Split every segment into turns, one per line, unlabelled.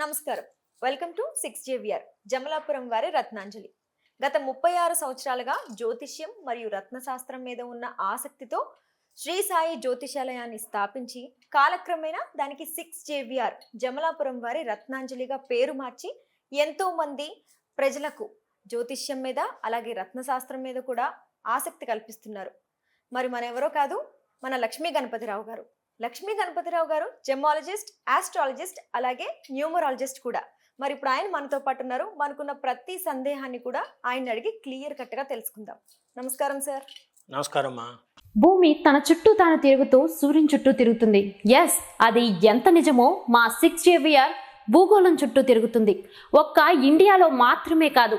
నమస్కారం. Welcome to six JVR Jamalapuram వారి రత్నాంజలి. గత ముప్పై ఆరు సంవత్సరాలుగా జ్యోతిష్యం మరియు రత్నశాస్త్రం మీద ఉన్న ఆసక్తితో శ్రీ సాయి జ్యోతిషాలయాన్ని స్థాపించి కాలక్రమేణా దానికి సిక్స్ జేవిఆర్ జమలాపురం వారి రత్నాంజలిగా పేరు మార్చి ఎంతో మంది ప్రజలకు జ్యోతిష్యం మీద అలాగే రత్నశాస్త్రం మీద కూడా ఆసక్తి కల్పిస్తున్నారు. మరి మన ఎవరో కాదు మన లక్ష్మీ గణపతిరావు గారు. లక్ష్మీ గణపతిరావు గారు జెమాలజిస్ట్ ఆస్ట్రాలజిస్ట్ అలాగే న్యూమరాలజిస్ట్ కూడా. మరి ఇప్పుడు ఆయన మనతో పాటు ఉన్నారు. మనకున్న ప్రతి సందేహాన్ని కూడా ఆయన అడిగి క్లియర్ కట్గా తెలుసుకుందాం. నమస్కారం సార్.
నమస్కారం అమ్మా.
భూమి తన చుట్టూ తాను తిరుగుతూ సూర్యుని చుట్టూ తిరుగుతుంది. ఎస్ అది ఎంత నిజమో మా సిక్స్ జేవియర్ భూగోళం చుట్టూ తిరుగుతుంది. ఒక్క ఇండియాలో మాత్రమే కాదు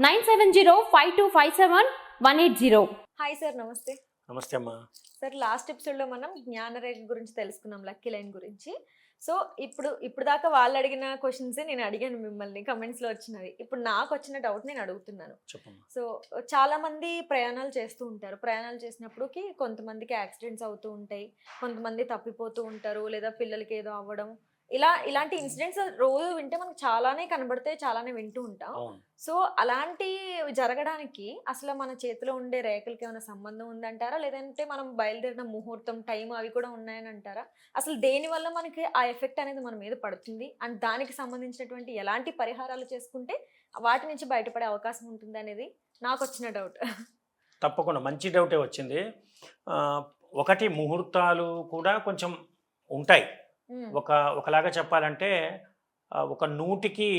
nine seven zero five two five seven one eight zero.
Hi sir నమస్తే.
నమస్తే అమ్మా.
సార్ లాస్ట్ ఎపిసోడ్లో మనం జ్ఞానరేఖ గురించి తెలుసుకున్నాం లక్కీ లైన్ గురించి. సో ఇప్పుడు ఇప్పుడు దాకా వాళ్ళు అడిగిన క్వశ్చన్స్ నేను అడిగాను మిమ్మల్ని కమెంట్స్లో వచ్చినవి. ఇప్పుడు నాకు వచ్చిన డౌట్ నేను అడుగుతున్నాను. సో చాలా మంది ప్రయాణాలు చేస్తూ ఉంటారు. ప్రయాణాలు చేసినప్పుడుకి కొంతమందికి యాక్సిడెంట్స్ అవుతూ ఉంటాయి కొంతమంది తప్పిపోతూ ఉంటారు లేదా పిల్లలకి ఏదో అవ్వడం ఇలా ఇలాంటి ఇన్సిడెంట్స్ రోజు వింటే మనకు చాలానే కనబడతాయి చాలానే వింటూ ఉంటాం. సో అలాంటి జరగడానికి అసలు మన చేతిలో ఉండే రేఖలకి ఏమైనా సంబంధం ఉందంటారా? లేదంటే మనం బయలుదేరిన ముహూర్తం టైం అవి కూడా ఉన్నాయని అంటారా? అసలు దేని వల్ల మనకి ఆ ఎఫెక్ట్ అనేది మన మీద పడుతుంది? అండ్ దానికి సంబంధించినటువంటి ఎలాంటి పరిహారాలు చేసుకుంటే వాటి నుంచి బయటపడే అవకాశం ఉంటుంది అనేది నాకు వచ్చిన డౌట్.
తప్పకుండా. మంచి డౌటే వచ్చింది. ఒకటి ముహూర్తాలు కూడా కొంచెం ఉంటాయి. ఒక ఒకలాగా చెప్పాలంటే ఒక నూటికి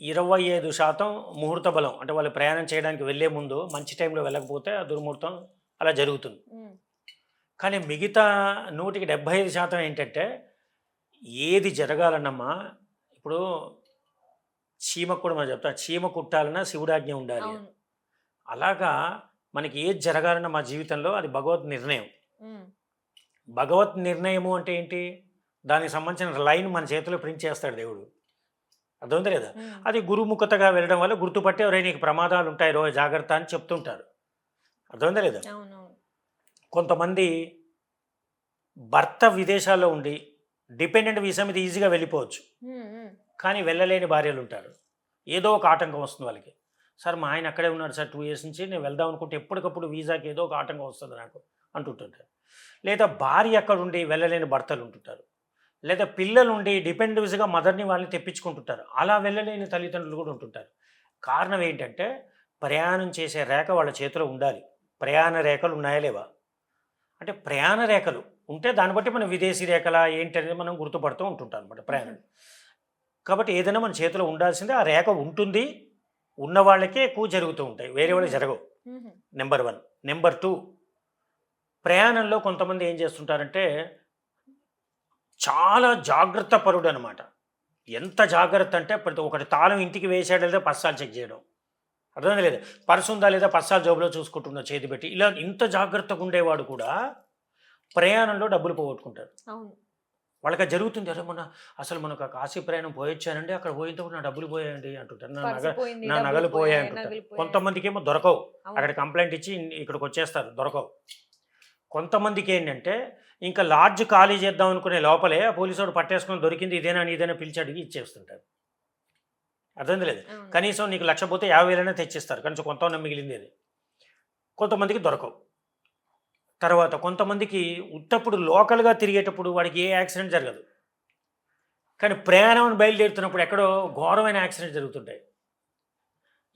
ఇరవై ఐదు శాతం ముహూర్త బలం అంటే వాళ్ళు ప్రయాణం చేయడానికి వెళ్ళే ముందు మంచి టైంలో వెళ్ళకపోతే ఆ దుర్ముహూర్తం అలా జరుగుతుంది. కానీ మిగతా నూటికి డెబ్భై ఐదు శాతం ఏంటంటే ఏది జరగాలన్నమ్మా ఇప్పుడు చీమకు కూడా మనం చెప్తాం చీమ కుట్టాలన్నా శివుడాజ్ఞ ఉండాలి అలాగా మనకి ఏది జరగాలన్న మా జీవితంలో అది భగవత్ నిర్ణయం. భగవత్ నిర్ణయము అంటే ఏంటి? దానికి సంబంధించిన లైన్ మన చేతిలో ప్రింట్ చేస్తాడు దేవుడు. అర్థమైంది లేదా? అది గురుముఖతగా వెళ్ళడం వల్ల గుర్తుపట్టి ఎవరైనా నీకు ప్రమాదాలు ఉంటాయి రోజు జాగ్రత్త అని చెప్తుంటారు. అర్థమైందా లేదా? కొంతమంది భర్త విదేశాల్లో ఉండి డిపెండెంట్ వీసా మీద ఈజీగా వెళ్ళిపోవచ్చు. కానీ వెళ్ళలేని భార్యలు ఉంటారు. ఏదో ఒక ఆటంకం వస్తుంది వాళ్ళకి. సార్ మా ఆయన అక్కడే ఉన్నాడు సార్ టూ ఇయర్స్ నుంచి నేను వెళ్దాం అనుకుంటే ఎప్పటికప్పుడు వీసాకి ఏదో ఒక ఆటంకం వస్తుంది నాకు అంటుంటుంటారు. లేదా భార్య అక్కడ ఉండి వెళ్ళలేని భర్తలు ఉంటుంటారు. లేదా పిల్లలు ఉండి డిపెండెన్స్గా మదర్ని వాళ్ళని తెప్పించుకుంటుంటారు. అలా వెళ్ళలేని తల్లిదండ్రులు కూడా ఉంటుంటారు. కారణం ఏంటంటే ప్రయాణం చేసే రేఖ వాళ్ళ చేతిలో ఉండాలి. ప్రయాణ రేఖలు ఉన్నాయా లేవా? అంటే ప్రయాణ రేఖలు ఉంటే దాన్ని బట్టి మనం విదేశీ రేఖలా ఏంటి అనేది మనం గుర్తుపడుతూ ఉంటుంటాం అనమాట ప్రయాణం. కాబట్టి ఏదైనా మన చేతిలో ఉండాల్సిందే ఆ రేఖ ఉంటుంది. ఉన్న వాళ్ళకే ఎక్కువ జరుగుతూ ఉంటాయి. వేరే వాళ్ళకి జరగవు. Number one. Number two. ప్రయాణంలో కొంతమంది ఏం చేస్తుంటారంటే చాలా జాగ్రత్త పరుడు అనమాట ఎంత జాగ్రత్త అంటే ప్రతి ఒకటి తాళం ఇంటికి వేసాడు లేదా పస్సాలు చెక్ చేయడం. అర్థమైంది లేదా? పర్సు ఉందా లేదా పస్సాలు జోబులో చూసుకుంటున్నా చేతి పెట్టి. ఇలా ఇంత జాగ్రత్తగా ఉండేవాడు కూడా ప్రయాణంలో డబ్బులు పోగొట్టుకుంటారు వాళ్ళకి జరుగుతుంది. అరే మన అసలు మనకు కాశీ ప్రయాణం పోయొచ్చానండి. అక్కడ పోయినప్పుడు నా డబ్బులు పోయాయండి అంటుంటారు. నా నగ నా నగలు
పోయాయి,
అంటుంటారు. కొంతమందికి ఏమో దొరకవు. అక్కడ కంప్లైంట్ ఇచ్చి ఇక్కడికి వచ్చేస్తారు. దొరకవు. కొంతమందికి ఏంటంటే ఇంకా లాడ్జ్ ఖాళీ చేద్దాం అనుకునే లోపలే ఆ పోలీసు వాడు పట్టేసుకొని దొరికింది ఇదేనా ఇదేనా పిలిచి అడిగి ఇచ్చేస్తుంటారు అర్థం లేదు. కనీసం నీకు లక్ష పోతే యాభై వేలైనా తెచ్చిస్తారు. కనీసం కొంత మిగిలింది అది కొంతమందికి దొరకవు. తర్వాత కొంతమందికి ఉత్తప్పుడు లోకల్గా తిరిగేటప్పుడు వాడికి ఏ యాక్సిడెంట్ జరగదు. కానీ ప్రయాణం బయలుదేరుతున్నప్పుడు ఎక్కడో ఘోరమైన యాక్సిడెంట్ జరుగుతుంటాయి.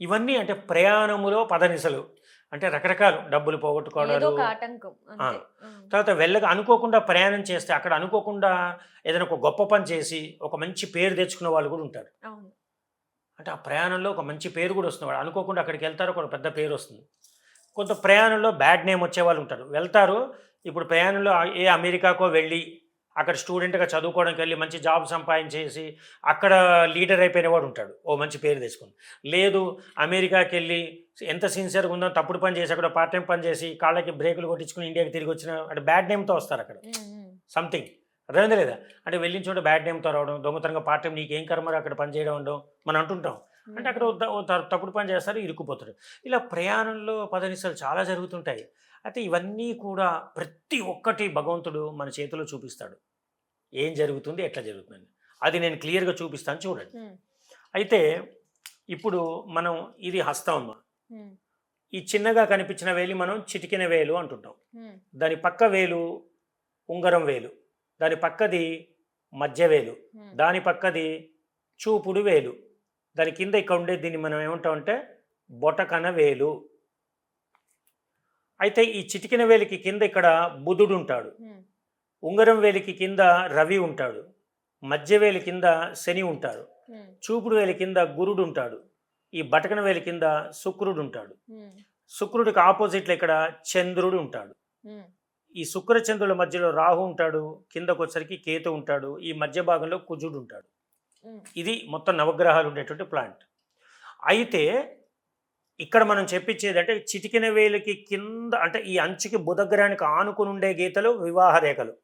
ఇవన్నీ అంటే ప్రయాణములో పదనిసలు. అంటే రకరకాలు డబ్బులు పోగొట్టుకోవడాలు. తర్వాత వెళ్ళక అనుకోకుండా ప్రయాణం చేస్తే అక్కడ అనుకోకుండా ఏదైనా ఒక గొప్ప పని చేసి ఒక మంచి పేరు తెచ్చుకున్న వాళ్ళు కూడా ఉంటారు. అంటే ఆ ప్రయాణంలో ఒక మంచి పేరు కూడా వస్తుంది. వాడు అనుకోకుండా అక్కడికి వెళ్తారు ఒక పెద్ద పేరు వస్తుంది. కొంత ప్రయాణంలో బ్యాడ్ నేమ్ వచ్చే వాళ్ళు ఉంటారు. వెళ్తారు ఇప్పుడు ప్రయాణంలో ఏ అమెరికాకో వెళ్ళి అక్కడ స్టూడెంట్గా చదువుకోవడానికి వెళ్ళి మంచి జాబ్ సంపాదించేసి అక్కడ లీడర్ అయిపోయిన వాడు ఉంటాడు. ఓ మంచి పేరు తెచ్చుకుని. లేదు అమెరికాకి వెళ్ళి ఎంత సిన్సియర్గా ఉందో తప్పుడు పని చేసి అక్కడ పార్ట్ టైం పని చేసి కాళ్ళకి బ్రేకులు కొట్టించుకుని ఇండియాకి తిరిగి వచ్చిన అంటే బ్యాడ్ నేమ్తో వస్తారు అక్కడ. సంథింగ్. అర్థమైందా లేదా? అంటే వెళ్ళిన చోట బ్యాడ్ నేమ్తో రావడం దొంగతనంగా పార్ట్ టైం నీకు ఏం కర్మరా అక్కడ పని చేయడం ఉండడం మనం అంటుంటాం. అంటే అక్కడ తప్పుడు పని చేస్తారు ఇరుక్కుపోతారు. ఇలా ప్రయాణంలో పదనిసలు చాలా జరుగుతుంటాయి. అయితే ఇవన్నీ కూడా ప్రతి ఒక్కటి భగవంతుడు మన చేతిలో చూపిస్తాడు. ఏం జరుగుతుంది? ఎట్లా జరుగుతుంది? అది నేను క్లియర్గా చూపిస్తాను చూడండి. అయితే ఇప్పుడు మనం ఇది హస్తం ఈ చిన్నగా కనిపించిన వేలి మనం చిటికిన వేలు అంటుంటాం. దాని పక్క వేలు ఉంగరం వేలు. దాని పక్కది మధ్య వేలు. దాని పక్కది చూపుడు వేలు. దాని కింద ఇక్కడ ఉండే దీన్ని మనం ఏమంటాం అంటే బొటకన వేలు. అయితే ఈ చిటికిన వేలికి కింద ఇక్కడ బుధుడు ఉంటాడు. ఉంగరం వేలికి కింద రవి ఉంటాడు. మధ్య వేలి కింద శని ఉంటాడు. చూపుడు వేలి కింద గురుడు ఉంటాడు. ఈ బటకన వేలి కింద శుక్రుడు ఉంటాడు. శుక్రుడికి ఆపోజిట్లో ఇక్కడ చంద్రుడు ఉంటాడు. ఈ శుక్ర చంద్రుల మధ్యలో రాహు ఉంటాడు. కిందకు వచ్చరికి కేతు ఉంటాడు. ఈ మధ్య భాగంలో కుజుడు ఉంటాడు. ఇది మొత్తం నవగ్రహాలు ఉండేటువంటి ప్లాంట్. అయితే ఇక్కడ మనం చెప్పించేది అంటే చిటికిన వేలికి కింద అంటే ఈ అంచుకి బుధగ్రహానికి ఆనుకుని ఉండే గీతలు వివాహ రేఖలు.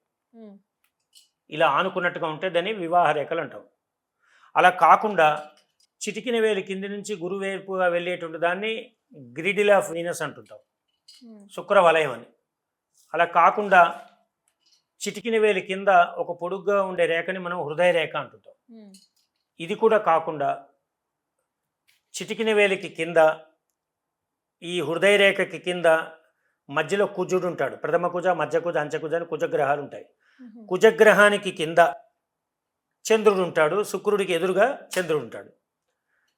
ఇలా ఆనుకున్నట్టుగా ఉంటే దాన్ని వివాహ రేఖలు అంటాం. అలా కాకుండా చిటికిన వేలి కింది నుంచి గురువేపుగా వెళ్ళేటువంటి దాన్ని గ్రిడిల్ ఆఫ్ వీనస్ అంటుంటాం. శుక్ర వలయం అని. అలా కాకుండా చిటికిన వేలి కింద ఒక పొడుగ్గా ఉండే రేఖని మనం హృదయ రేఖ అంటుంటాం. ఇది కూడా కాకుండా చిటికిన వేలికి కింద ఈ హృదయ రేఖకి కింద మధ్యలో కుజుడు ఉంటాడు ప్రథమ కుజ మధ్య కుజ అంచకుజ అని కుజగ్రహాలు ఉంటాయి కుజగ్రహానికి కింద చంద్రుడు ఉంటాడు శుక్రుడికి ఎదురుగా చంద్రుడు ఉంటాడు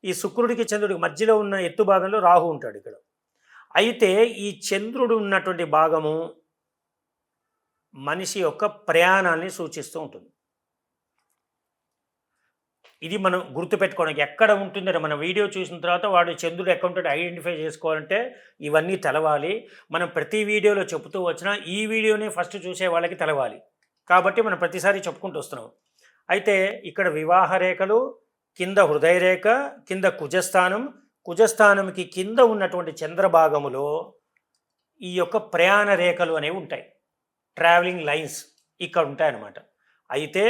ఈ శుక్రుడికి చంద్రుడికి మధ్యలో ఉన్న ఎత్తు భాగంలో రాహు ఉంటాడు ఇక్కడ. అయితే ఈ చంద్రుడు ఉన్నటువంటి భాగము మనిషి యొక్క ప్రయాణాన్ని సూచిస్తూ ఉంటుంది. ఇది మనం గుర్తుపెట్టుకోవడానికి ఎక్కడ ఉంటుందో మన వీడియో చూసిన తర్వాత వాడు చంద్రుడు ఎక్కడ ఐడెంటిఫై చేసుకోవాలంటే ఇవన్నీ తెలవాలి. మనం ప్రతి వీడియోలో చెబుతూ వచ్చినా ఈ వీడియోని ఫస్ట్ చూసే వాళ్ళకి తెలవాలి. కాబట్టి మనం ప్రతిసారి చెప్పుకుంటూ వస్తున్నాం. అయితే ఇక్కడ వివాహ రేఖలు కింద హృదయ రేఖ కింద కుజస్థానం. కుజస్థానంకి కింద ఉన్నటువంటి చంద్రభాగములో ఈ యొక్క ప్రయాణ రేఖలు అనేవి ఉంటాయి. ట్రావెలింగ్ లైన్స్ ఇక్కడ ఉంటాయి అన్నమాట అయితే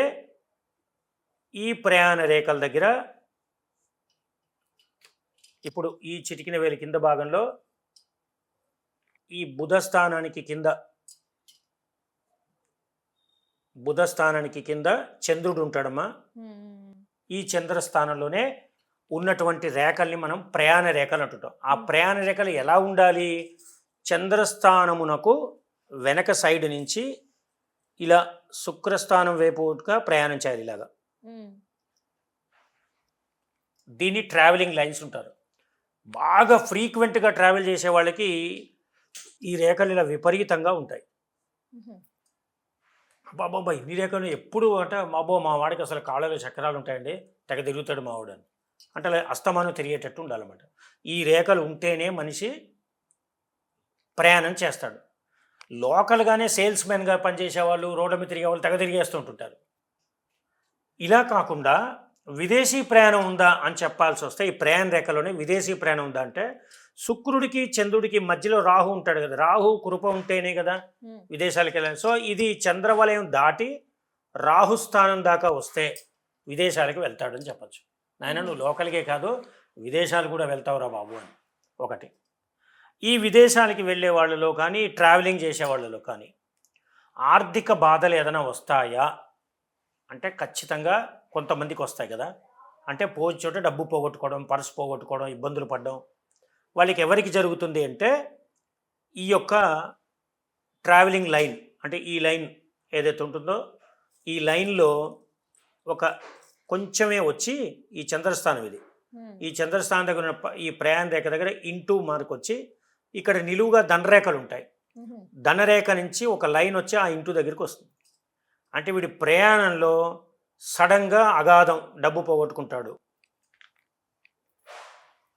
ఈ ప్రయాణ రేఖల దగ్గర ఇప్పుడు ఈ చిటికిన వేలి కింద భాగంలో ఈ బుధ స్థానానికి కింద బుధ స్థానానికి కింద చంద్రుడు ఉంటాడమ్మా. ఈ చంద్ర స్థానంలోనే ఉన్నటువంటి రేఖల్ని మనం ప్రయాణ రేఖలు అంటుంటాం. ఆ ప్రయాణ రేఖలు ఎలా ఉండాలి? చంద్రస్థానమునకు వెనక సైడ్ నుంచి ఇలా శుక్రస్థానం వైపుగా ప్రయాణం చేయాలి ఇలాగా. దీన్ని ట్రావెలింగ్ లైన్స్ ఉంటారు. బాగా ఫ్రీక్వెంట్గా ట్రావెల్ చేసే వాళ్ళకి ఈ రేఖలు ఇలా విపరీతంగా ఉంటాయి. బాబా ఇన్ని రేఖలు ఎప్పుడు అంటే మాబో మా వాడికి అసలు కాళ్ళలో చక్రాలు ఉంటాయండి. తెగ తిరుగుతాడు మా వాడు అని. అంటే అలా అస్తమానం తిరిగేటట్టు ఉండాలన్నమాట. ఈ రేఖలు ఉంటేనే మనిషి ప్రయాణం చేస్తాడు. లోకల్గానే సేల్స్ మ్యాన్గా పనిచేసే వాళ్ళు రోడ్ల మీద తిరిగే వాళ్ళు తెగ తిరిగేస్తూ ఉంటుంటారు. ఇలా కాకుండా విదేశీ ప్రయాణం ఉందా అని చెప్పాల్సి వస్తే ఈ ప్రయాణ రేఖలోనే విదేశీ ప్రయాణం ఉందా అంటే శుక్రుడికి చంద్రుడికి మధ్యలో రాహు ఉంటాడు కదా. రాహు కృప ఉంటేనే కదా విదేశాలకు వెళ్ళాలి. సో ఇది చంద్రవలయం దాటి రాహుస్థానం దాకా వస్తే విదేశాలకు వెళ్తాడని చెప్పచ్చు. నాయన నువ్వు లోకల్కే కాదు విదేశాలు కూడా వెళ్తావురా బాబు అని. ఒకటి. ఈ విదేశాలకి వెళ్ళే వాళ్ళలో కానీ ట్రావెలింగ్ చేసే వాళ్ళలో కానీ ఆర్థిక బాధలు ఏదైనా వస్తాయా? అంటే ఖచ్చితంగా కొంతమందికి వస్తాయి కదా. అంటే పోయి చోట డబ్బు పోగొట్టుకోవడం పర్స్ పోగొట్టుకోవడం ఇబ్బందులు పడడం. వాళ్ళకి ఎవరికి జరుగుతుంది అంటే ఈ యొక్క ట్రావెలింగ్ లైన్ అంటే ఈ లైన్ ఏదైతే ఉంటుందో ఈ లైన్లో ఒక కొంచెమే వచ్చి ఈ చంద్రస్థానం ఇది. ఈ చంద్రస్థానం దగ్గర ఈ ప్రయాణ రేఖ దగ్గర ఇంటూ మార్క్ వచ్చి ఇక్కడ నిలువుగా దండరేఖలు ఉంటాయి. ధనరేఖ నుంచి ఒక లైన్ వచ్చి ఆ ఇంటూ దగ్గరికి వస్తుంది. అంటే వీడి ప్రయాణంలో సడన్గా అగాధం డబ్బు పోగొట్టుకుంటాడు.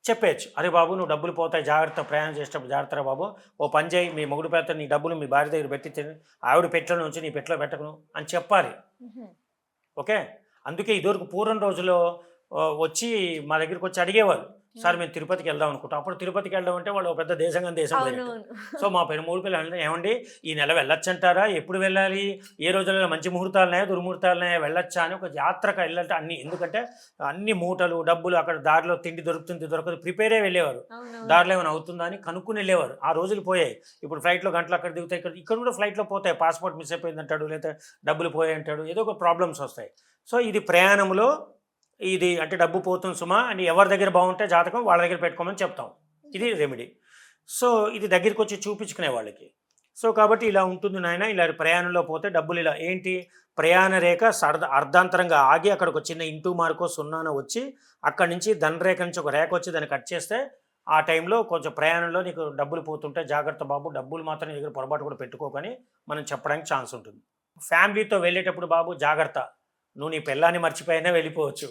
చెప్పేయచ్చు. అరే బాబు నువ్వు డబ్బులు పోతాయి జాగ్రత్త ప్రయాణం చేసేటప్పుడు జాగ్రత్త బాబు. ఓ పని చేయి మీ మొగుడు పేద నీ డబ్బులు మీ భార్య దగ్గర పెట్టి ఆవిడ పెట్టలో నుంచి నీ పెట్టలో పెట్టకును అని చెప్పాలి. ఓకే? అందుకే ఇదివరకు పూర్వం రోజుల్లో ఆ, వచ్చి మా దగ్గరికి వచ్చి అడిగేవారు. సార్ మేము తిరుపతికి వెళ్దాం అనుకుంటాం. అప్పుడు తిరుపతికి వెళ్దాం అంటే వాళ్ళు ఒక పెద్ద దేశంగా దేశం సో మా పెద్ద మూడు పిల్లలు ఏమండి ఈ నెల వెళ్ళొచ్చు అంటారా ఎప్పుడు వెళ్ళాలి? ఏ రోజుల్లో మంచి ముహూర్తాలు ఉన్నాయా దుర్ముహూర్తాలు ఉన్నాయా వెళ్ళొచ్చా? అని ఒక యాత్రకు వెళ్ళాలంటే అన్ని ఎందుకంటే అన్ని మూటలు డబ్బులు అక్కడ దారిలో తిండి దొరుకుతుంది దొరకదు ప్రిపేరే వెళ్ళేవారు. దారిలో ఏమైనా అవుతుందా అని కనుక్కుని వెళ్ళేవారు. ఆ రోజులు పోయాయి. ఇప్పుడు ఫ్లైట్లో గంటలు అక్కడ దిగుతాయి ఇక్కడ ఇక్కడ కూడా ఫ్లైట్లో పోతాయి. పాస్పోర్ట్ మిస్ అయిపోయింది అంటాడు లేదా డబ్బులు పోయాయి అంటాడు ఏదో ఒక ప్రాబ్లమ్స్ వస్తాయి. సో ఇది ప్రయాణంలో ఇది అంటే డబ్బు పోతుంది సుమా అని ఎవరి దగ్గర బాగుంటే జాతకం వాళ్ళ దగ్గర పెట్టుకోమని చెప్తాం. ఇది రెమెడీ సో ఇది దగ్గరికి వచ్చి చూపించుకునే వాళ్ళకి. సో కాబట్టి ఇలా ఉంటుంది నాయన ఇలా ప్రయాణంలో పోతే డబ్బులు ఇలా ఏంటి? ప్రయాణ రేఖ సర్ద అర్ధాంతరంగా ఆగి అక్కడ ఒక చిన్న ఇంటూ మార్కో సున్నాన వచ్చి అక్కడి నుంచి ధనరేఖ నుంచి ఒక రేఖ వచ్చి దాన్ని కట్ చేస్తే ఆ టైంలో కొంచెం ప్రయాణంలో నీకు డబ్బులు పోతుంటే జాగ్రత్త బాబు డబ్బులు మాత్రం నీ దగ్గర పొరపాటు కూడా పెట్టుకోకని మనం చెప్పడానికి ఛాన్స్ ఉంటుంది. ఫ్యామిలీతో వెళ్ళేటప్పుడు బాబు జాగ్రత్త. నువ్వు నీ పిల్లాన్ని మర్చిపోయినా వెళ్ళిపోవచ్చు.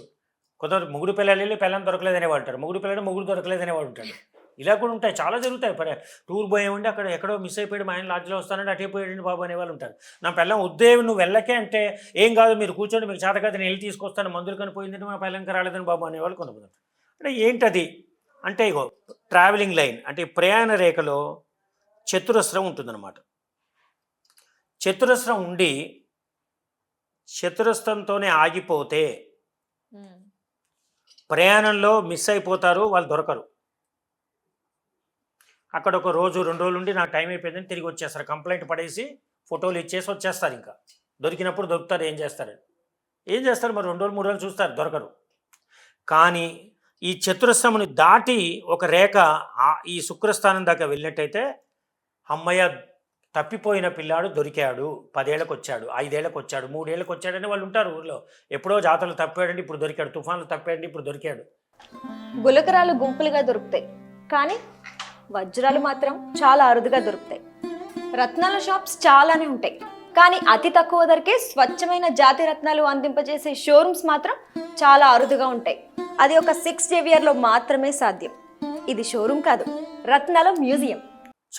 కొందరు ముగుడు పిల్లలు వెళ్ళి పిల్లని దొరకలేదనే వాడు ఉంటాడు ముగుడు పిల్లలు ముగుడు దొరకలేదనే వాడు ఉంటాడు ఇలా కూడా ఉంటాయి. చాలా జరుగుతాయి. పరే టూర్ పోయామంటే అక్కడ ఎక్కడో మిస్ అయిపోయాడు మా ఆయన లాడ్జ్లో వస్తానంటే అటే పోయాడు బాబు అనే వాళ్ళు ఉంటారు. నా పిల్లం ఉద్దేవి నువ్వు వెళ్ళకే అంటే ఏం కాదు మీరు కూర్చోండి మీకు చేత కాదు నేను వెళ్ళి తీసుకొస్తాను మందులు కనిపోయిందని మా పిల్లంకి రాలేదని బాబు అనేవాళ్ళు కొంతమంది అంటే ఏంటది? అంటే ఇగో ట్రావెలింగ్ లైన్ అంటే ప్రయాణ రేఖలో చతురస్రం ఉంటుందన్నమాట. చతురస్రం ఉండి చతురస్రంతోనే ఆగిపోతే. ప్రయాణంలో మిస్ అయిపోతారు వాళ్ళు దొరకరు. అక్కడ ఒక రోజు రెండు రోజులు ఉండి నాకు టైం అయిపోయిందని తిరిగి వచ్చేస్తారు. కంప్లైంట్ పడేసి ఫోటోలు ఇచ్చేసి వచ్చేస్తారు ఇంకా. దొరికినప్పుడు దొరుకుతారు ఏం చేస్తారు? ఏం చేస్తారు? మరి రెండు రోజులు మూడు రోజులు చూస్తారు దొరకరు. కానీ ఈ చతురస్రముని దాటి ఒక రేఖ ఈ శుక్రస్థానం దాకా వెళ్ళినట్టయితే అమ్మయ్య తప్పిపోయిన పిల్లాడు దొరికాడు పదేళ్ళకి వచ్చాడు ఐదేళ్ళకి వచ్చాడు మూడేళ్ళకి వచ్చాడని వాళ్ళు ఉంటారు ఊళ్ళో ఎప్పుడో జాతరలు తప్పాడండి ఇప్పుడు దొరికాడు తుఫాన్లు తప్పాడండి ఇప్పుడు దొరికాడు.
గులకరాలు గుంపులుగా దొరుకుతాయి కానీ వజ్రాలు మాత్రం చాలా అరుదుగా దొరుకుతాయి. రత్నాల షాప్స్ చాలానే ఉంటాయి కానీ అతి తక్కువ ధరకే స్వచ్ఛమైన జాతి రత్నాలు అందింపజేసే షోరూమ్స్ మాత్రం చాలా అరుదుగా ఉంటాయి. అది ఒక సిక్స్ జేవియర్లో మాత్రమే సాధ్యం. ఇది షోరూమ్ కాదు రత్నాల మ్యూజియం.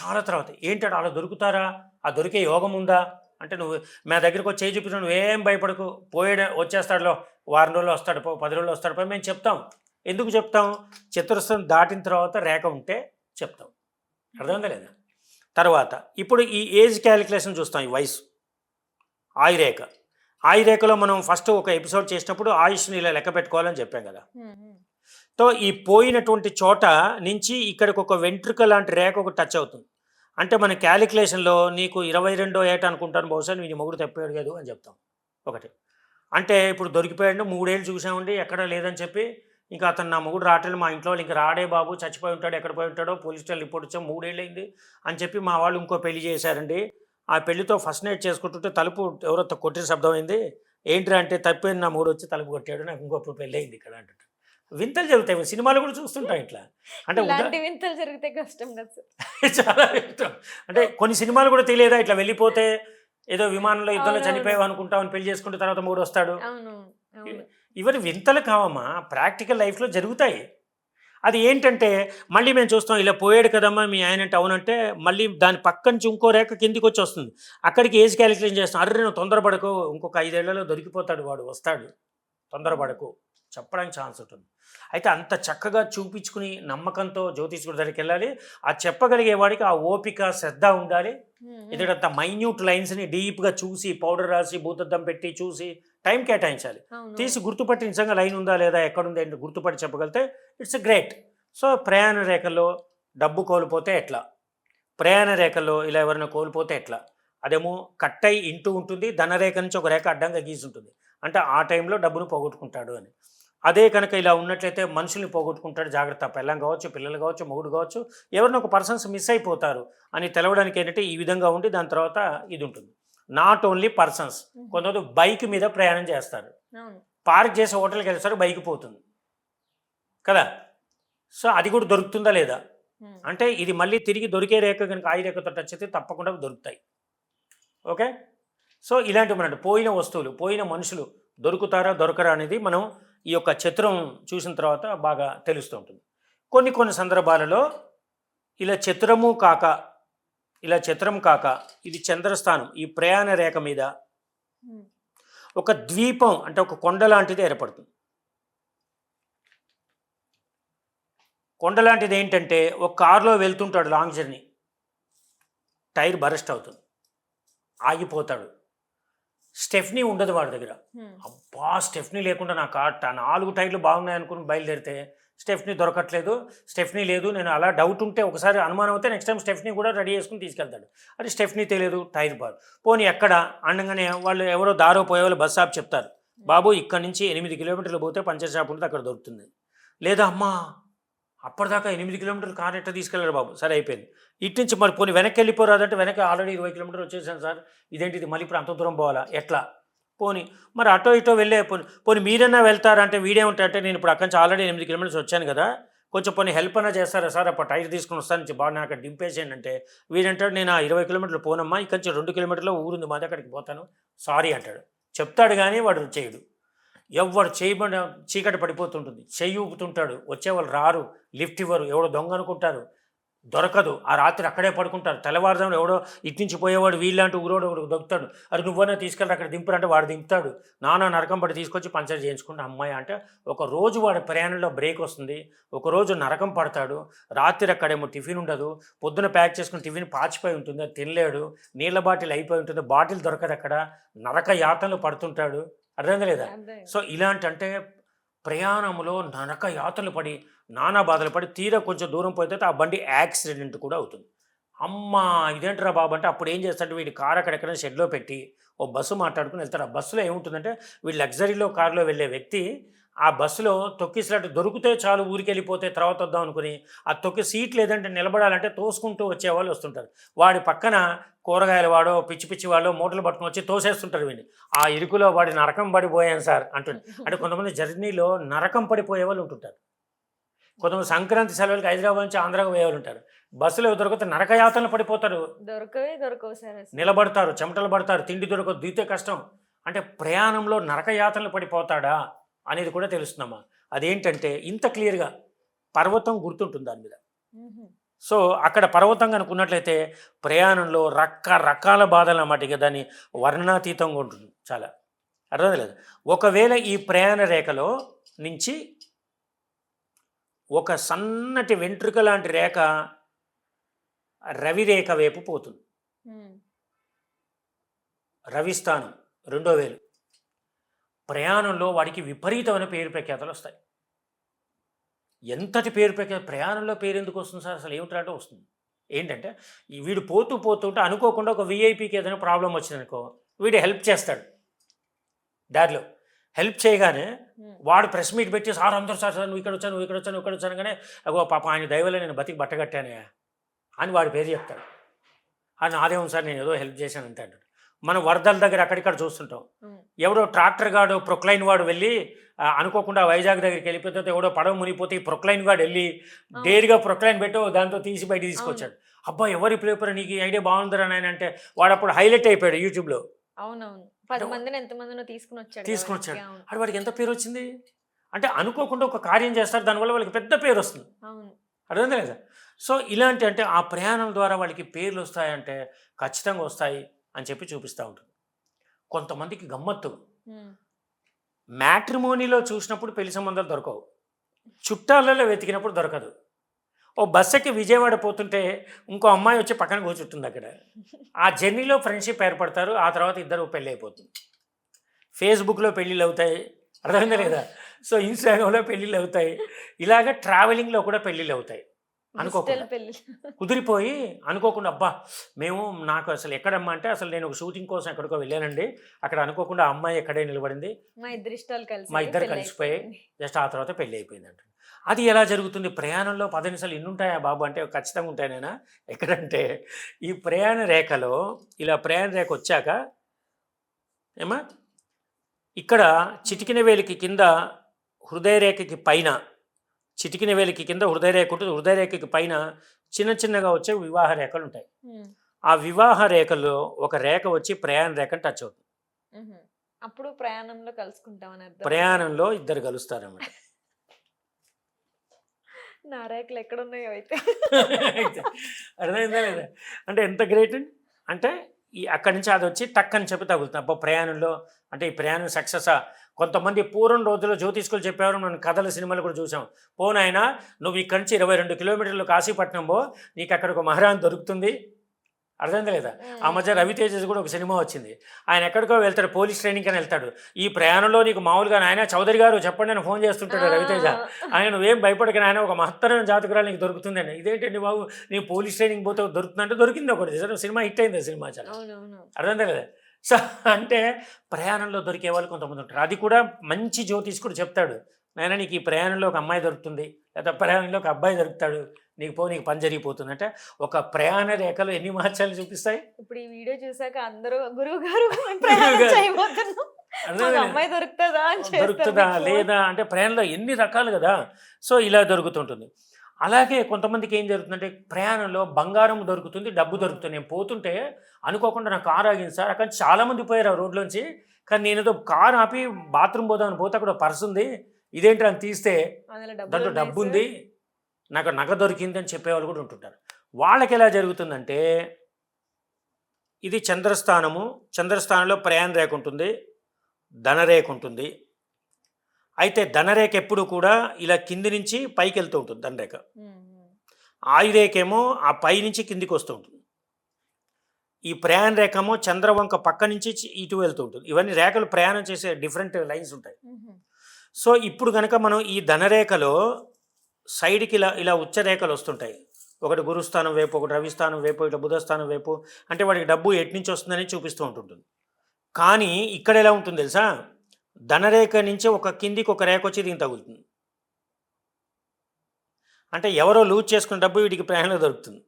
చాలా తర్వాత ఏంటాడు అలా దొరుకుతారా? ఆ దొరికే యోగం ఉందా? అంటే నువ్వు మా దగ్గరికి వచ్చి చేయి చూపించిన నువ్వేం భయపడకు. పోయే వచ్చేస్తాడులో వారం రోజులు వస్తాడు పో పది రోజులు వస్తాడు పో మేము చెప్తాం. ఎందుకు చెప్తాం? చతురస్రం దాటిన తర్వాత రేఖ ఉంటే చెప్తాం. అర్థమైందా లేదా? తర్వాత ఇప్పుడు ఈ ఏజ్ క్యాలిక్యులేషన్ చూస్తాం ఈ వయసు. ఆయురేఖ. ఆయురేఖలో మనం ఫస్ట్ ఒక ఎపిసోడ్ చేసినప్పుడు ఆయుష్ని ఇలా లెక్క పెట్టుకోవాలని చెప్పాం కదా. తో ఈ పోయినటువంటి చోట నుంచి ఇక్కడికి ఒక వెంట్రుక లాంటి రేఖ ఒక టచ్ అవుతుంది. అంటే మన క్యాలిక్యులేషన్లో నీకు ఇరవై రెండో ఏట అనుకుంటాను బహుశా నీ మొగుడు తప్పాడు కాదు అని చెప్తాం. ఒకటి. అంటే ఇప్పుడు దొరికిపోయాడు మూడేళ్ళు చూసామండి ఎక్కడ లేదని చెప్పి ఇంకా అతను నా మొగుడు రావట్లేదు మా ఇంట్లో వాళ్ళు ఇంకా రాడే బాబు చచ్చిపోయి ఉంటాడు ఎక్కడ పోయి ఉంటాడో పోలీస్ స్టేషన్ రిపోర్ట్ ఇచ్చాం మూడేళ్ళు అయింది అని చెప్పి మా వాళ్ళు ఇంకో పెళ్ళి చేశారండి. ఆ పెళ్ళితో ఫస్ట్ నైట్ చేసుకుంటుంటే తలుపు ఎవరో కొట్టిన శబ్దం అయింది. ఏంట్రా అంటే తప్పింది నా మూడు వచ్చి తలుపు కొట్టాడు నాకు ఇంకో పెళ్ళి అయింది ఇక్కడ అంటుంటాడు. వింతలు జరుగుతాయి. సినిమాలు కూడా చూస్తుంటాం ఇట్లా. అంటే
వింతలు జరిగితే కష్టం కదా
చాలా ఇష్టం అంటే కొన్ని సినిమాలు కూడా తెలియదా? ఇట్లా వెళ్ళిపోతే ఏదో విమానంలో యుద్ధంలో. చనిపోయావు అనుకుంటామని పెళ్ళి చేసుకుంటే తర్వాత మూడు వస్తాడు. ఇవన్నీ వింతలు కావమ్మా. ప్రాక్టికల్ లైఫ్లో జరుగుతాయి. అది ఏంటంటే మళ్ళీ మేము చూస్తాం ఇలా పోయాడు కదమ్మా మీ ఆయన అంటే అవునంటే మళ్ళీ దాని పక్క నుంచి ఇంకో రేఖ కిందికి వచ్చి వస్తుంది అక్కడికి ఏజ్ క్యాలిక్యులేషన్ చేస్తాం. అర్రే నువ్వు తొందరపడకు. ఇంకొక ఐదేళ్ళలో దొరికిపోతాడు వాడు వస్తాడు. తొందరపడకు. చెప్పడానికి ఛాన్స్ ఉంటుంది. అయితే అంత చక్కగా చూపించుకుని నమ్మకంతో జ్యోతిష్కుడి దగ్గరికి వెళ్ళాలి. ఆ చెప్పగలిగే వాడికి ఆ ఓపిక శ్రద్ధ ఉండాలి. ఎందుకంటే మైన్యూట్ లైన్స్ని డీప్గా చూసి పౌడర్ రాసి భూతద్దం పెట్టి చూసి టైం కేటాయించాలి. తీసి గుర్తుపట్టి నిజంగా లైన్ ఉందా లేదా ఎక్కడుంది ఏంటి గుర్తుపట్టి చెప్పగలిగితే ఇట్స్ గ్రేట్ సో ప్రయాణ రేఖల్లో డబ్బు కోల్పోతే ఎట్లా? ప్రయాణ రేఖల్లో ఇలా ఎవరైనా కోల్పోతే ఎట్లా? అదేమో కట్ అయి ఇంటూ ఉంటుంది ధనరేఖ నుంచి ఒక రేఖ అడ్డంగా గీసి ఉంటుంది. అంటే ఆ టైంలో డబ్బును పోగొట్టుకుంటాడు అని. అదే కనుక ఇలా ఉన్నట్లయితే మనుషుల్ని పోగొట్టుకుంటాడు జాగ్రత్త. పిల్లం కావచ్చు పిల్లలు కావచ్చు మొగుడు కావచ్చు ఎవరిని ఒక పర్సన్స్ మిస్ అయిపోతారు అని తెలవడానికి ఏంటంటే ఈ విధంగా ఉండి దాని తర్వాత ఇది ఉంటుంది. Not only persons. కొంతమంది బైక్ మీద ప్రయాణం చేస్తారు. పార్క్ చేసి హోటల్కి వెళ్తారు బైక్ పోతుంది. కదా? సో అది కూడా దొరుకుతుందా లేదా. అంటే ఇది మళ్ళీ తిరిగి దొరికే రేఖ కనుక ఆయి రేఖతో టచ్ అయితే తప్పకుండా దొరుకుతాయి. ఓకే? సో ఇలాంటివి మన పోయిన వస్తువులు పోయిన మనుషులు దొరుకుతారా దొరకరా అనేది మనం ఈ యొక్క చిత్రం చూసిన తర్వాత బాగా తెలుస్తూ ఉంటుంది. కొన్ని కొన్ని సందర్భాలలో ఇలా చతురము కాక ఇలా చతురం కాక ఇది చంద్రస్థానం ఈ ప్రయాణ రేఖ మీద. ఒక ద్వీపం అంటే ఒక కొండ లాంటిది ఏర్పడుతుంది. కొండ లాంటిది ఏంటంటే ఒక కారులో వెళ్తుంటాడు లాంగ్ జర్నీ. టైర్ బరస్ట్ అవుతుంది. ఆగిపోతాడు. స్టెఫ్నీ ఉండదు వాడి దగ్గర. అబ్బా స్టెఫ్నీ లేకుండా నా కార్ ట- నాలుగు టైర్లు బాగున్నాయి అనుకుని బయలుదేరితే స్టెఫ్నీ దొరకట్లేదు. స్టెఫ్నీ లేదు. నేను అలా డౌట్ ఉంటే ఒకసారి అనుమానం అయితే నెక్స్ట్ టైం స్టెఫ్నీ కూడా రెడీ చేసుకుని తీసుకెళ్తాడు. అది స్టెఫ్నీ తెలియదు టైర్ బాగు పోనీ ఎక్కడ? అనగానే వాళ్ళు ఎవరో దారో పోయే వాళ్ళు బస్ స్టాప్ చెప్తారు. బాబు ఇక్కడ నుంచి ఎనిమిది కిలోమీటర్లు పోతే పంచర్ షాప్ ఉంటుంది అక్కడ దొరుకుతుంది. లేదా అమ్మా అప్పటిదాకా ఎనిమిది కిలోమీటర్లు కార్ ఎట్ట తీసుకెళ్ళారు బాబు? సరే అయిపోయింది. ఇటు నుంచి మరి పోనీ వెనక్కి వెళ్ళిపోరాదంటే వెనక ఆల్రెడీ ఇరవై కిలోమీటర్లు వచ్చేసాను సార్. ఇదేంటిది? మళ్ళీ ఇప్పుడు అంత దూరం పోవాలా? ఎట్లా? పోనీ. మరి అటో ఇటో వెళ్ళే పోనీ పోనీ మీరన్నా వెళ్తారంటే వీడే ఉంటారంటే నేను ఇప్పుడు అక్కడి నుంచి ఆల్రెడీ ఎనిమిది కిలోమీటర్స్ వచ్చాను కదా. కొంచెం పోనీ హెల్ప్ అన్నా చేస్తారా సార్? అప్పుడు టైర్ తీసుకుని వస్తాను బాగా నాకు అక్కడ దింపేసేయండి అంటే. వీడంటాడు నేను ఆ ఇరవై కిలోమీటర్లు పోనమ్మా ఇక్కడి నుంచి రెండు కిలోమీటర్లు ఊరుంది మా అక్కడికి పోతాను. సారీ అంటాడు. చెప్తాడు కానీ వాడు చేయడు. ఎవడు చేయబడి చీకటి పడిపోతుంటుంది. చెయ్యి ఊపుతుంటాడు వచ్చేవాళ్ళు రారు. లిఫ్ట్ ఇవ్వరు. ఎవడో దొంగ అనుకుంటారు. దొరకదు. ఆ రాత్రి అక్కడే పడుకుంటారు. తెల్లవారుజామున ఎవడో ఇట్నుంచి పోయేవాడు వీళ్ళంటూ ఊరోడు ఒకడు దొక్కుతాడు. అది నువ్వన్నా తీసుకెళ్ళి అక్కడ దింపురంటే వాడు దింపుతాడు. నానా నరకం పడి తీసుకొచ్చి పంచర్ చేయించుకుంటే అమ్మాయి అంటే ఒక రోజు వాడి ప్రయాణంలో బ్రేక్ వస్తుంది. ఒక రోజు నరకం పడతాడు. రాత్రి అక్కడేమో టిఫిన్ ఉండదు. పొద్దున ప్యాక్ చేసుకుని టిఫిన్ పాచిపోయి ఉంటుంది. అది తినలేడు. నీళ్ళ బాటిల్ అయిపోయి ఉంటుంది. బాటిల్ దొరకదు అక్కడ. నరక యాతనలు పడుతుంటాడు. అర్థం లేదా. సో ఇలాంటి అంటే ప్రయాణంలో నరక యాతలు పడి నానా బాధలు పడి తీరా కొంచెం దూరం పోతే ఆ బండి యాక్సిడెంట్ కూడా అవుతుంది. అమ్మా! ఇదేంట్రా బాబు అంటే అప్పుడు ఏం చేస్తాడు వీడి కార్ అక్కడెక్కడ షెడ్లో పెట్టి ఓ బస్సు మాట్లాడుకుని వెళ్తాడు. ఆ బస్సులో ఏముంటుందంటే వీడు లగ్జరీలో కారులో వెళ్ళే వ్యక్తి ఆ బస్సులో తొక్కిసినట్టు దొరికితే చాలు ఊరికి వెళ్ళిపోతే తర్వాత వద్దాం అనుకుని ఆ తొక్కి సీట్ లేదంటే నిలబడాలంటే తోసుకుంటూ వచ్చేవాళ్ళు వస్తుంటారు. వాడి పక్కన కూరగాయల వాడో పిచ్చి పిచ్చి వాళ్ళు మూటలు పట్టుకుని వచ్చి తోసేస్తుంటారు వీడిని. ఆ ఇరుకులో వాడి నరకం పడిపోయాను సార్ అంటుంది. అంటే కొంతమంది జర్నీలో నరకం పడిపోయే వాళ్ళు ఉంటుంటారు. కొంతమంది సంక్రాంతి సెలవులకి హైదరాబాద్ నుంచి ఆంధ్రాకు పోయే వాళ్ళు ఉంటారు. బస్సులో దొరికితే నరకయాతనలు పడిపోతారు.
దొరకవే దొరకవు సార్.
నిలబడతారు చెమటలు పడతారు తిండి దొరకదు దీతే కష్టం. అంటే ప్రయాణంలో నరకయాతనలు పడిపోతాడా అనేది కూడా తెలుస్తుందమ్మా. అదేంటంటే ఇంత క్లియర్గా పర్వతం గుర్తుంటుంది దాని మీద. సో అక్కడ పర్వతం కనుకున్నట్లయితే ప్రయాణంలో రకరకాల బాధలు అన్నమాట ఇక దాని వర్ణనాతీతంగా ఉంటుంది చాలా. అర్థం లేదు ఒకవేళ ఈ ప్రయాణ రేఖలో నుంచి ఒక సన్నటి వెంట్రుక లాంటి రేఖ రవి రేఖ వైపు పోతుంది. రవిస్థానం రెండో వేలు. ప్రయాణంలో వాడికి విపరీతమైన పేరు ప్రఖ్యాతలు వస్తాయి. ఎంతటి పేరు ప్రయాణంలో పేరు ఎందుకు వస్తుంది సార్? అసలు ఏమిటంటే వస్తుంది. ఏంటంటే వీడు పోతూ పోతుంటే అనుకోకుండా ఒక విఐపికి ఏదైనా ప్రాబ్లం వచ్చిందనుకో వీడు హెల్ప్ చేస్తాడు. దారిలో. హెల్ప్ చేయగానే. వాడు ప్రెస్ మీట్ పెట్టి సార్ అందరూ సార్ సార్ నువ్వు ఇక్కడ వచ్చాను నువ్వు ఇక్కడ వచ్చాను ఇక్కడ వచ్చాను కానీ అగో పాప ఆయన దయవల్ల నేను బతికి బట్టగట్టానే అని వాడి పేరు చెప్తాడు. అని నాదేమో సార్ నేను ఏదో హెల్ప్ చేశాను అంటాడు. మనం వరదల దగ్గర అక్కడిక్కడ చూస్తుంటాం. ఎవడో ట్రాక్టర్ గాడు ప్రొక్లైన్ వాడు వెళ్ళి అనుకోకుండా వైజాగ్ దగ్గరికి వెళ్ళిపోతే ఎవడో పడవ మునిగిపోతే ఈ ప్రొక్లైన్ వాడు వెళ్ళి డేర్గా ప్రొక్లైన్ పెట్టో దాంతో తీసి బయట తీసుకొచ్చాడు. అబ్బా ఎవరి పేపర్ నీకు ఐడియా బాగుందిరా నాయన అంటే వాడు అప్పుడు హైలైట్ అయిపోయాడు యూట్యూబ్లో.
అవునవును. పది మందిని తీసుకుని వచ్చాడు.
తీసుకుని? వచ్చాడు. అది వాడికి ఎంత పేరు వచ్చింది? అంటే అనుకోకుండా ఒక కార్యం చేస్తారు దానివల్ల వాళ్ళకి పెద్ద పేరు వస్తుంది.
అవును.
అర్థం లేదా? సో ఇలాంటి అంటే ఆ ప్రయాణం ద్వారా వాళ్ళకి పేర్లు వస్తాయంటే ఖచ్చితంగా వస్తాయి అని చెప్పి చూపిస్తూ ఉంటుంది. కొంతమందికి గమ్మత్తు. మ్యాట్రిమోనీలో చూసినప్పుడు పెళ్ళి సంబంధాలు దొరకవు. చుట్టాలలో వెతికినప్పుడు దొరకదు. ఓ బస్సుకి విజయవాడ పోతుంటే ఇంకో అమ్మాయి వచ్చి పక్కన కూర్చుంటుంది అక్కడ. ఆ జర్నీలో ఫ్రెండ్షిప్ ఏర్పడతారు ఆ తర్వాత ఇద్దరు పెళ్ళి అయిపోతుంది ఫేస్బుక్లో పెళ్ళిళ్ళు అవుతాయి. అర్థమైందా లేదా? సో ఇన్స్టాగ్రామ్లో పెళ్ళిళ్ళు అవుతాయి. ఇలాగ ట్రావెలింగ్లో కూడా పెళ్ళిళ్ళు అవుతాయి. అనుకోకుండా. కుదిరిపోయి అనుకోకుండా అబ్బా మేము నాకు అసలు ఎక్కడమ్మా అంటే అసలు నేను ఒక షూటింగ్ కోసం ఎక్కడికో వెళ్ళానండి. అక్కడ అనుకోకుండా ఆ అమ్మాయి ఎక్కడే నిలబడింది.
మా ఇద్దరు ఇష్టాలు కలిసి
మా ఇద్దరు కలిసిపోయి. జస్ట్ ఆ తర్వాత పెళ్ళి అయిపోయింది అంట అది ఎలా జరుగుతుంది? ప్రయాణంలో పది నిమిషాలు ఇన్ని ఉంటాయా బాబు అంటే ఖచ్చితంగా ఉంటాయనేనా ఎక్కడంటే ఈ ప్రయాణ రేఖలో ఇలా ప్రయాణ రేఖ వచ్చాక ఏమా ఇక్కడ చిటికిన వేలికి కింద హృదయ రేఖకి పైన చిటికిన వేలికి కింద హృదయ రేఖ ఉంటుంది. హృదయ రేఖకి పైన చిన్న చిన్నగా వచ్చే వివాహ రేఖలు ఉంటాయి. ఆ వివాహ రేఖలో ఒక రేఖ వచ్చి ప్రయాణ రేఖను టచ్ అవుతుంది.
అప్పుడు ప్రయాణంలో కలుసుకుంటామని
ప్రయాణంలో ఇద్దరు కలుస్తారన్నమాట.
నా రేఖలు ఎక్కడ ఉన్నాయో అయితే
అర్థమైందా లేదా? అంటే ఎంత గ్రేట్? అంటే ఈ అక్కడి నుంచి అది వచ్చి టక్ అని చెప్పి తగులుతుంది అబ్బా ప్రయాణంలో అంటే ఈ ప్రయాణం సక్సెస్? కొంతమంది పూర్వం రోజుల్లో జ్యోతిష్కులు చెప్పేవారు మనం కథల సినిమాలు కూడా చూసాం పోనాయన నువ్వు ఇక్కడి నుంచి ఇరవై రెండు కిలోమీటర్లు కాశీపట్నం పో నీకు అక్కడ ఒక మహారాణి దొరుకుతుంది. అర్థమైందా లేదా? ఆ మధ్య రవితేజస్ కూడా ఒక సినిమా వచ్చింది. ఆయన ఎక్కడికో వెళ్తాడు పోలీస్ ట్రైనింగ్ అని వెళ్తాడు. ఈ ప్రయాణంలో నీకు మామూలుగా నాయన చౌదరి గారు చెప్పండి అని ఫోన్ చేస్తుంటాడు రవితేజ ఆయన నువ్వేం భయపడక నాయన ఒక మహత్తరమైన జాతకురాలు నీకు దొరుకుతుందని ఇదేంటండి బాబు నీ పోలీస్ ట్రైనింగ్ పోతే దొరుకుతుందంటే దొరికింది ఒకటి. సినిమా హిట్ అయింది సినిమా చాలా. అర్థమైందా కదా సో అంటే ప్రయాణంలో దొరికే వాళ్ళు కొంతమంది ఉంటారు. అది కూడా మంచి జ్యోతిష్కుడు చెప్తాడు. నాయన నీకు ఈ ప్రయాణంలో ఒక అమ్మాయి దొరుకుతుంది లేదా ప్రయాణంలో ఒక అబ్బాయి దొరుకుతాడు నీకు పో నీకు పని జరిగిపోతుంది. అంటే ఒక ప్రయాణ రేఖలు ఎన్ని మహత్యాలు చూపిస్తాయి?
ఇప్పుడు ఈ వీడియో చూసాక అందరూ గురువు గారు? అమ్మాయి దొరుకుతుందా?
దొరుకుతుందా. లేదా? అంటే ప్రయాణంలో ఎన్ని రకాలు కదా. సో ఇలా దొరుకుతుంటుంది. అలాగే కొంతమందికి ఏం జరుగుతుందంటే ప్రయాణంలో బంగారం దొరుకుతుంది డబ్బు దొరుకుతుంది. నేను పోతుంటే అనుకోకుండా నా కారు ఆగింది సార్. అక్కడ చాలా మంది పోయారు ఆ రోడ్లోంచి. కానీ నేను ఏదో కారు ఆపి బాత్రూమ్ పోదామని పోతే అక్కడ పర్స్ ఉంది. ఇదేంటి అని తీస్తే దాంట్లో డబ్బు. ఉంది. నాకు నగ దొరికింది అని చెప్పేవాళ్ళు కూడా ఉంటుంటారు. వాళ్ళకి ఎలా జరుగుతుందంటే ఇది చంద్రస్థానము. చంద్రస్థానంలో ప్రయాణ రేఖ ఉంటుంది. ధనరేఖ ఉంటుంది. అయితే ధనరేఖ ఎప్పుడు కూడా ఇలా కింది నుంచి పైకి వెళ్తూ ఉంటుంది ధనరేఖ. ఆయురేఖ ఏమో ఆ పై నుంచి కిందికి వస్తూ ఉంటుంది. ఈ ప్రయాణ రేఖమో చంద్రవంక పక్క నుంచి ఇటు వెళ్తూ ఉంటుంది. ఇవన్నీ రేఖలు ప్రయాణం చేసే డిఫరెంట్ లైన్స్ ఉంటాయి. సో ఇప్పుడు కనుక మనం ఈ ధనరేఖలో సైడ్కి ఇలా ఇలా ఉచ్చరేఖలు వస్తుంటాయి. ఒకటి గురుస్థానం వైపు ఒకటి రవిస్థానం వైపు ఇట్లా బుధస్థానం వైపు అంటే వాడికి డబ్బు ఎటు నుంచి వస్తుందని చూపిస్తూ ఉంటుంటుంది. కానీ ఇక్కడ ఎలా ఉంటుంది తెలుసా? ధనరేఖ నుంచి ఒక కిందికి ఒక రేఖ వచ్చి దీనికి తగులుతుంది. అంటే ఎవరో లూజ్ చేసుకున్న డబ్బు వీడికి ప్రయాణంలో దొరుకుతుంది.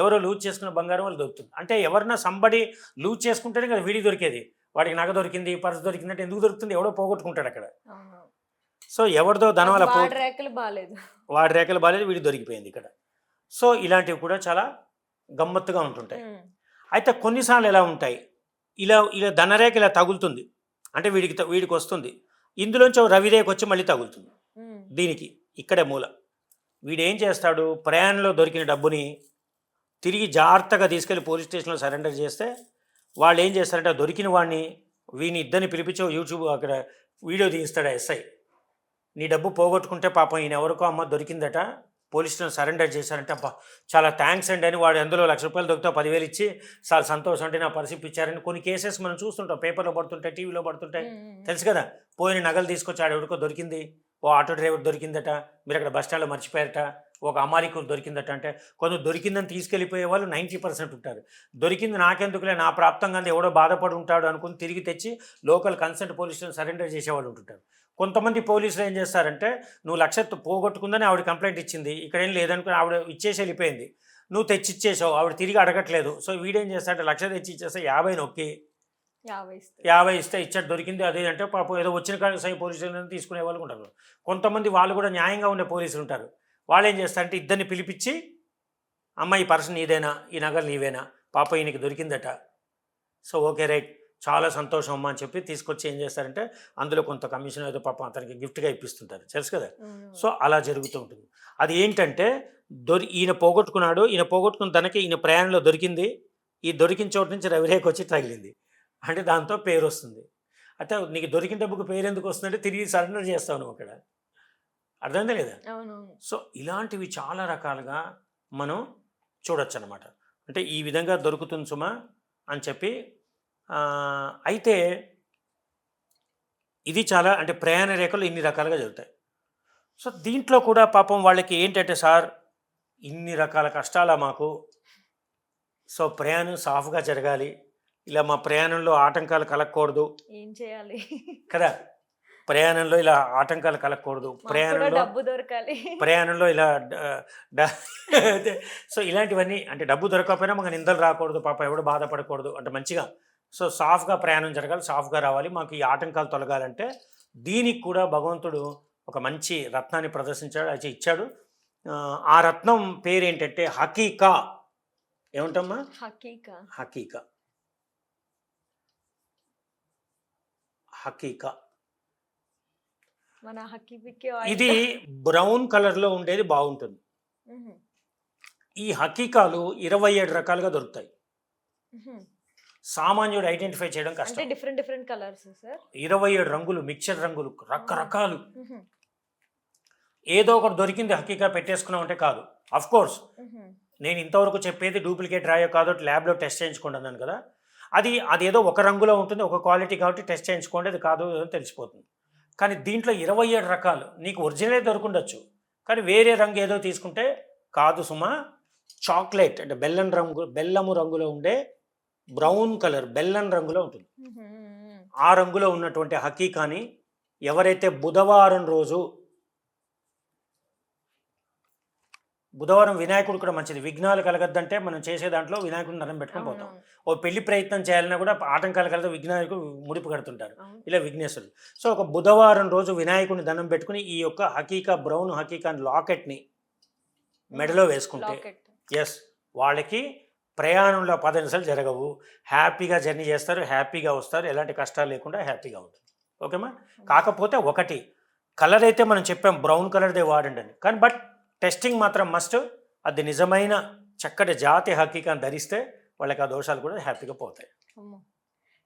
ఎవరో లూజ్ చేసుకున్న బంగారం వాళ్ళు దొరుకుతుంది. అంటే ఎవరన్నా సంబడి లూజ్ చేసుకుంటేనే కదా వీడి దొరికేది. వాడికి నగ దొరికింది పర్స్ దొరికింది అంటే ఎందుకు దొరుకుతుంది? ఎవడో పోగొట్టుకుంటాడు అక్కడ. సో ఎవరిదో ధనం అలా
రేఖలు బాగాలేదు
వాడి రేఖలు బాలేదు వీడి దొరికిపోయింది ఇక్కడ. సో ఇలాంటివి కూడా చాలా గమ్మత్తుగా ఉంటుంటాయి. అయితే కొన్నిసార్లు ఎలా ఉంటాయి? ఇలా ఇలా ధనరేఖ ఇలా తగులుతుంది. అంటే వీడికి వీడికి వస్తుంది. ఇందులోంచి రవిరేఖ వచ్చి మళ్ళీ తగులుతుంది. దీనికి ఇక్కడే మూల. వీడు ఏం చేస్తాడు? ప్రయాణంలో దొరికిన డబ్బుని తిరిగి జాగ్రత్తగా తీసుకెళ్ళి పోలీస్ స్టేషన్లో సరెండర్ చేస్తే వాళ్ళు ఏం చేస్తారంటే దొరికిన వాడిని వీని ఇద్దరిని పిలిపించి యూట్యూబ్ అక్కడ వీడియో తీస్తాడు ఎస్ఐ. నీ డబ్బు పోగొట్టుకుంటే పాపం ఈయన ఎవరికో అమ్మ దొరికిందట. పోలీస్ స్టేషన్ సరెండర్ చేశారంటే అబ్బా చాలా థ్యాంక్స్ అండి అని వాడు అందులో లక్ష రూపాయలు దొరికితే పదివేలు ఇచ్చి చాలా సంతోషం అంటే నా పరిస్థితి ఇచ్చారని కొన్ని కేసెస్ మనం చూస్తుంటాం. పేపర్లో పడుతుంటాయి టీవీలో పడుతుంటాయి. తెలుసు కదా పోయిన నగలు తీసుకొచ్చాడు ఎవరికో దొరికింది ఓ ఆటో డ్రైవర్ దొరికిందట మీరు అక్కడ బస్ స్టాండ్లో మర్చిపోయారట ఒక అమాయకుడు దొరికిందట అంటే కొందరు దొరికిందని తీసుకెళ్ళిపోయే వాళ్ళు నైంటీ పర్సెంట్ ఉంటారు. దొరికింది నాకెందుకులే నా ప్రాప్తంగా ఎవడో బాధపడి ఉంటాడు అనుకుని తిరిగి తెచ్చి లోకల్ కన్సల్ట్ పోలీసులను సరెండర్ చేసేవాళ్ళు ఉంటుంటారు. కొంతమంది పోలీసులు ఏం చేస్తారంటే నువ్వు లక్ష పోగొట్టుకుందని ఆవిడ కంప్లైంట్ ఇచ్చింది ఇక్కడ ఏం లేదనుకుని ఆవిడ ఇచ్చేసి వెళ్ళిపోయింది. నువ్వు తెచ్చి ఇచ్చేసావు ఆవిడ తిరిగి అడగట్లేదు. సో వీడేం చేస్తాడంటే లక్ష తెచ్చి ఇచ్చేస్తే యాభై నొక్కి.
యాభై ఇస్తే.
యాభై ఇస్తే ఇచ్చాడు దొరికింది అదే అంటే పాపం ఏదో వచ్చిన కాడికి సై పోలీసు స్టేషన్ తీసుకునే వాళ్ళు ఉంటారు. కొంతమంది వాళ్ళు కూడా న్యాయంగా ఉండే పోలీసులు ఉంటారు. వాళ్ళు ఏం చేస్తారంటే ఇద్దరిని పిలిపించి అమ్మ ఈ పర్సన్ నీదేనా? ఈ నగలు నీవేనా? పాప ఈయనకి దొరికిందట. So okay right. చాలా సంతోషం అమ్మ అని చెప్పి తీసుకొచ్చి ఏం చేస్తారంటే అందులో కొంత కమిషన్ ఏదో పాపం అతనికి గిఫ్ట్గా ఇప్పిస్తుంటారు. తెలుసు కదా. సో అలా జరుగుతూ ఉంటుంది. అది ఏంటంటే దొరి ఈయన పోగొట్టుకున్నాడు ఈయన పోగొట్టుకున్న తనకి ఈయన ప్రయాణంలో దొరికింది. ఈ దొరికిన చోటు నుంచి రవిరేఖ వచ్చి తగిలింది. అంటే దాంతో పేరు వస్తుంది. అయితే నీకు దొరికిన డబ్బుకు పేరు ఎందుకు వస్తుందంటే తిరిగి సరెండర్ చేస్తావు నువ్వు అక్కడ. అర్థమైందా లేదా? సో ఇలాంటివి చాలా రకాలుగా మనం చూడొచ్చు అనమాట అంటే ఈ విధంగా దొరుకుతుంది సుమా అని చెప్పి అయితే ఇది చాలా అంటే ప్రయాణ రేఖలు ఇన్ని రకాలుగా జరుగుతాయి. సో దీంట్లో కూడా పాపం వాళ్ళకి ఏంటంటే సార్ ఇన్ని రకాల కష్టాలా మాకు? సో ప్రయాణం సాఫ్గా జరగాలి. ఇలా మా ప్రయాణంలో ఆటంకాలు కలగకూడదు.
ఏం చేయాలి?
కదా? ప్రయాణంలో ఇలా ఆటంకాలు కలగకూడదు. ప్రయాణంలో
డబ్బు దొరకాలి.
ప్రయాణంలో ఇలా. సో ఇలాంటివన్నీ అంటే డబ్బు దొరకకపోయినా మాకు నిందలు రాకూడదు. పాప ఎవడు బాధపడకూడదు. అంటే మంచిగా సో సాఫ్గా ప్రయాణం జరగాలి సాఫ్గా రావాలి. మాకు ఈ ఆటంకాలు తొలగాలంటే దీనికి కూడా భగవంతుడు ఒక మంచి రత్నాన్ని ప్రదర్శించాడు అయితే ఇచ్చాడు. ఆ, రత్నం పేరు ఏంటంటే హకీకా. ఏమంటమ్మా?
హకీకా.
హకీకా. హకీకా.
మన
ఇది బ్రౌన్ కలర్లో ఉండేది బాగుంటుంది. ఈ హకీకాలు ఇరవై ఏడు రకాలుగా దొరుకుతాయి. సామాన్యుడు ఐడెంటిఫై చేయడం కష్టం.
Different different colours sir?
ఇరవై ఏడు రంగులు మిక్చర్ రంగులు రకరకాలు. ఏదో ఒకటి దొరికింది హకీకా పెట్టేసుకున్నాం అంటే కాదు. అఫ్ కోర్స్ నేను ఇంతవరకు చెప్పేది డూప్లికేట్ రాయో కాదో ల్యాబ్లో టెస్ట్ చేయించుకుంటున్నాను కదా. అది అది ఏదో ఒక రంగులో ఉంటుంది ఒక క్వాలిటీ కాబట్టి టెస్ట్ చేయించుకోండి అది కాదు అని తెలిసిపోతుంది. కానీ దీంట్లో ఇరవై ఏడు రకాలు. నీకు ఒరిజినలే దొరుకుండొచ్చు. కానీ వేరే రంగు ఏదో తీసుకుంటే కాదు సుమా చాక్లెట్ అంటే బెల్లం రంగు బెల్లము రంగులో ఉండే బ్రౌన్ కలర్ బెల్లం రంగులో ఉంటుంది. ఆ రంగులో ఉన్నటువంటి హకీకాని ఎవరైతే బుధవారం రోజు బుధవారం వినాయకుడు కూడా మంచిది. విఘ్నాలు కలగద్దంటే మనం చేసే దాంట్లో వినాయకుడిని దండం పెట్టుకొని పోతాం. ఓ పెళ్ళి ప్రయత్నం చేయాలన్నా కూడా ఆటంకాలు కలగదు విఘ్నాయకుడు ముడిపు కడుతుంటారు. ఇలా విఘ్నేశ్వరుడు సో ఒక బుధవారం రోజు వినాయకుడిని దండం పెట్టుకుని ఈ యొక్క హకీకా బ్రౌన్ హకీకా లాకెట్ని మెడలో వేసుకుంటే ఎస్ వాళ్ళకి ప్రయాణంలో పది నిమిషాలు జరగవు. హ్యాపీగా జర్నీ చేస్తారు హ్యాపీగా వస్తారు. ఎలాంటి కష్టాలు లేకుండా హ్యాపీగా ఉంటుంది. ఓకేమా కాకపోతే ఒకటి కలర్ అయితే మనం చెప్పాం బ్రౌన్ కలర్దే వాడండి అని. కానీ బట్ టెస్టింగ్ మాత్రం మస్ట్. అది నిజమైన చక్కటి జాతి హకీకాన్ని ధరిస్తే వాళ్ళకి ఆ దోషాలు కూడా హ్యాపీగా పోతాయి.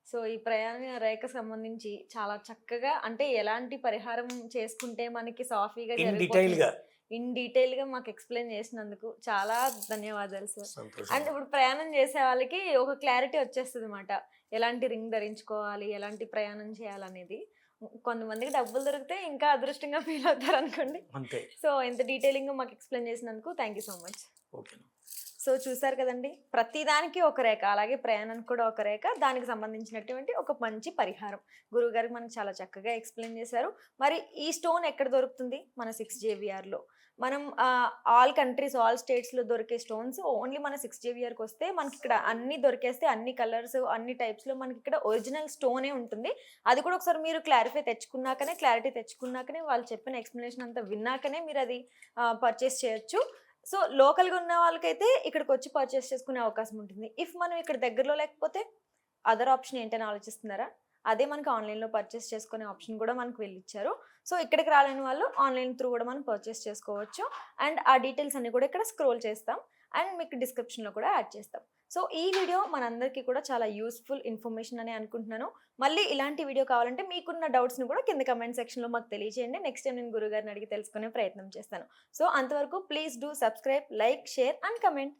సో ఈ ప్రయాణ రేఖ సంబంధించి చాలా చక్కగా అంటే ఎలాంటి పరిహారం చేసుకుంటే మనకి సాఫీగా
డీటెయిల్గా
ఇన్ డీటెయిల్గా మాకు ఎక్స్ప్లెయిన్ చేసినందుకు చాలా ధన్యవాదాలు సార్.
సంతోషం.
ఇప్పుడు ప్రయాణం చేసే వాళ్ళకి ఒక క్లారిటీ వచ్చేస్తుంది అనమాట ఎలాంటి రింగ్ ధరించుకోవాలి ఎలాంటి ప్రయాణం చేయాలనేది. కొంతమందికి డబ్బులు దొరికితే ఇంకా అదృష్టంగా ఫీల్ అవుతారు అనుకోండి సో ఇంత డీటెయిలింగ్ మాకు ఎక్స్ప్లెయిన్ చేసినందుకు thank you so much.
Okay
so చూసారు కదండి ప్రతిదానికి ఒక రేఖ అలాగే ప్రయాణానికి కూడా ఒక రేఖ దానికి సంబంధించినటువంటి ఒక మంచి పరిహారం. గురువు గారికి మనకు చాలా చక్కగా ఎక్స్ప్లెయిన్ చేశారు. మరి ఈ స్టోన్ ఎక్కడ దొరుకుతుంది? మన సిక్స్ జేవిఆర్లో మనం ఆల్ కంట్రీస్ ఆల్ స్టేట్స్లో దొరికే స్టోన్స్ ఓన్లీ మన సిక్స్ జేవిఆర్కి వస్తే మనకి ఇక్కడ అన్ని దొరికేస్తే అన్ని కలర్స్ అన్ని టైప్స్లో మనకి ఇక్కడ ఒరిజినల్ స్టోనే ఉంటుంది. అది కూడా ఒకసారి మీరు క్లారిఫై తెచ్చుకున్నాకనే క్లారిటీ తెచ్చుకున్నాకనే వాళ్ళు చెప్పిన ఎక్స్ప్లెనేషన్ అంతా విన్నాకనే మీరు అది పర్చేస్ చేయొచ్చు. సో లోకల్గా ఉన్న వాళ్ళకైతే ఇక్కడికి వచ్చి పర్చేస్ చేసుకునే అవకాశం ఉంటుంది. ఇఫ్ మనం ఇక్కడ దగ్గరలో లేకపోతే అదర్ ఆప్షన్ ఏంటని ఆలోచిస్తున్నారా? అదే మనకి ఆన్లైన్లో పర్చేస్ చేసుకునే ఆప్షన్ కూడా మనకు వెళ్ళిచ్చారు. సో ఇక్కడికి రాలేని వాళ్ళు ఆన్లైన్ త్రూ కూడా మనం పర్చేస్ చేసుకోవచ్చు. అండ్ ఆ డీటెయిల్స్ అన్ని కూడా ఇక్కడ స్క్రోల్ చేస్తాం. అండ్ మీకు డిస్క్రిప్షన్లో కూడా యాడ్ చేస్తాం. సో ఈ వీడియో మనందరికీ కూడా చాలా యూస్ఫుల్ ఇన్ఫర్మేషన్ అని అనుకుంటున్నాను. మళ్ళీ ఇలాంటి వీడియో కావాలంటే మీకున్న డౌట్స్ని కూడా కింద కమెంట్ సెక్షన్లో మాకు తెలియజేయండి. నెక్స్ట్ టైం నేను గురుగారిని అడిగి తెలుసుకునే ప్రయత్నం చేస్తాను. సో అంతవరకు please do subscribe like share and comment.